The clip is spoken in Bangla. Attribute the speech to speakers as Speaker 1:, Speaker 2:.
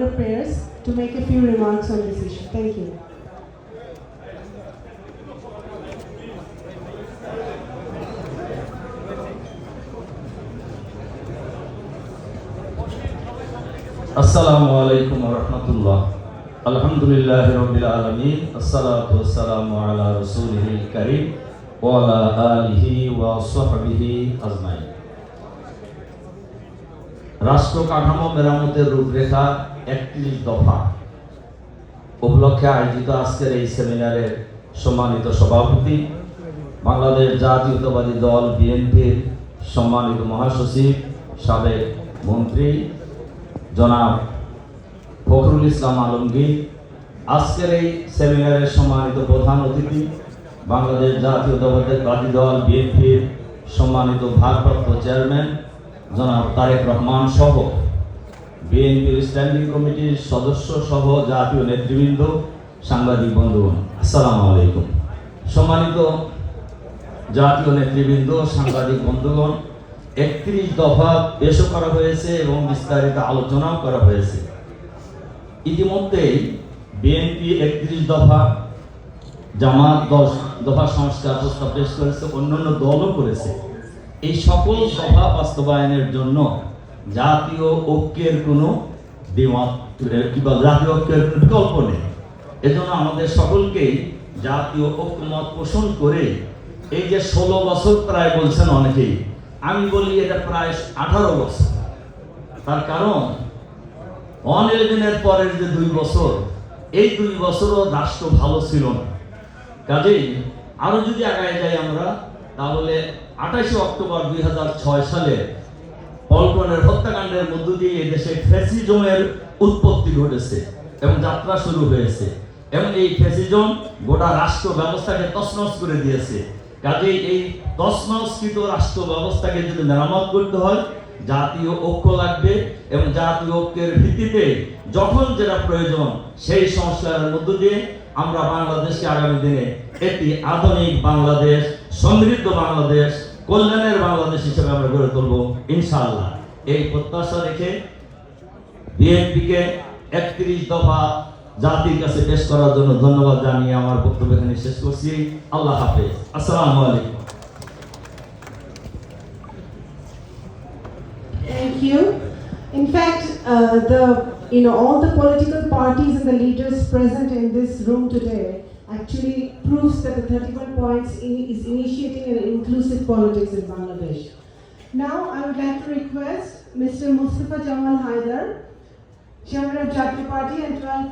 Speaker 1: Honorable Prayers to make a few remarks on this issue. Thank you.
Speaker 2: আসসালামু আলাইকুম রহমতুল্লাহ আলহামদুলিল্লাহ রবিল আলমিন আসসালাতু ওয়াসসালামু আলা রাসূলিহিল কারীম ওয়া আলা আলিহি ওয়া সাহবিহি আজমাইন রাষ্ট্র কাঠামো মেরামতের রূপরেখা একত্রিশ দফা। উপলক্ষে আয়োজিত আজকের এই সেমিনারের সম্মানিত সভাপতি, বাংলাদেশ জাতীয়তাবাদী দল বিএনপির সম্মানিত মহাসচিব, সাবেক মন্ত্রী জনাব ফখরুল ইসলাম আলমগীর। আজকের এই সেমিনারের সম্মানিত প্রধান অতিথি, বাংলাদেশ জাতীয়তাবাদী দল বিএনপির সম্মানিত ভারপ্রাপ্ত চেয়ারম্যান জনাব তারেক রহমান সহ বিএনপির স্ট্যান্ডিং কমিটির সদস্য সহ জাতীয় নেতৃবৃন্দ, সাংবাদিক বন্ধুগণ, আসসালামু আলাইকুম। সম্মানিত জাতীয় নেতৃবৃন্দ, সাংবাদিক বন্ধুগণ, একত্রিশ দফা পেশও করা হয়েছে এবং বিস্তারিত আলোচনাও করা হয়েছে। ইতিমধ্যেই বিএনপি একত্রিশ দফা জামাত দশ দফা সংস্কার প্রস্তাব পেশ করেছে, অন্যান্য দলও করেছে। এই সকল সভা বাস্তবায়নের জন্য জাতীয় ঐক্যের কোনো দ্বিমত কি বল জাতীয় ঐক্যের বিকল্প নেই। এজন্য আমাদের সকলকেই জাতীয় ঐক্যমত পোষণ করে এই যে ষোলো বছর প্রায় বলছেন অনেকেই, আমি বলি এটা প্রায় আঠারো বছর। তার কারণ ইলেভেনের পরের যে দুই বছর, এই দুই বছরও রাষ্ট্র ভালো ছিল না। কাজেই আরও যদি আগায় যাই আমরা, তাহলে আঠাশে অক্টোবর দুই হাজার ছয় সালে পল্টনের হত্যাকাণ্ডের মধ্য দিয়ে এদেশে ফ্যাসিজমের উৎপত্তি ঘটেছে এবং যাত্রা শুরু হয়েছে। এবং এই ফ্যাসিজম গোটা রাষ্ট্র ব্যবস্থাকে তছনছ করে দিয়েছে। কাজেই এই তছনছকৃত রাষ্ট্র ব্যবস্থাকে যদি মেরামত করতে হয়, জাতীয় ঐক্য লাগবে এবং জাতীয় ঐক্যের ভিত্তিতে যখন যেটা প্রয়োজন সেই সংস্কারের মধ্য দিয়ে আমরা বাংলাদেশকে আগামী দিনে একটি আধুনিক বাংলাদেশ, সমৃদ্ধ বাংলাদেশ কল্যাণের বাংলাদেশ হিসেবে আমরা গড়ে তুলব ইনশাআল্লাহ। এই প্রত্যাশা রেখে বিএনপিকে একত্রিশ দফা জাতির কাছে পেশ করার জন্য ধন্যবাদ জানিয়ে আমার বক্তব্য এখানে শেষ করছি। আল্লাহ হাফেজ। আসসালামু আলাইকুম।
Speaker 1: Thank you. In fact, uh, the you know all the political parties and the leaders present in this room today actually proves that the 31 points in, is initiating an inclusive politics in Bangladesh. Now, I would like to request Mr. Mustafa Jamal Haidar, Chairman of Jatiya Party and 12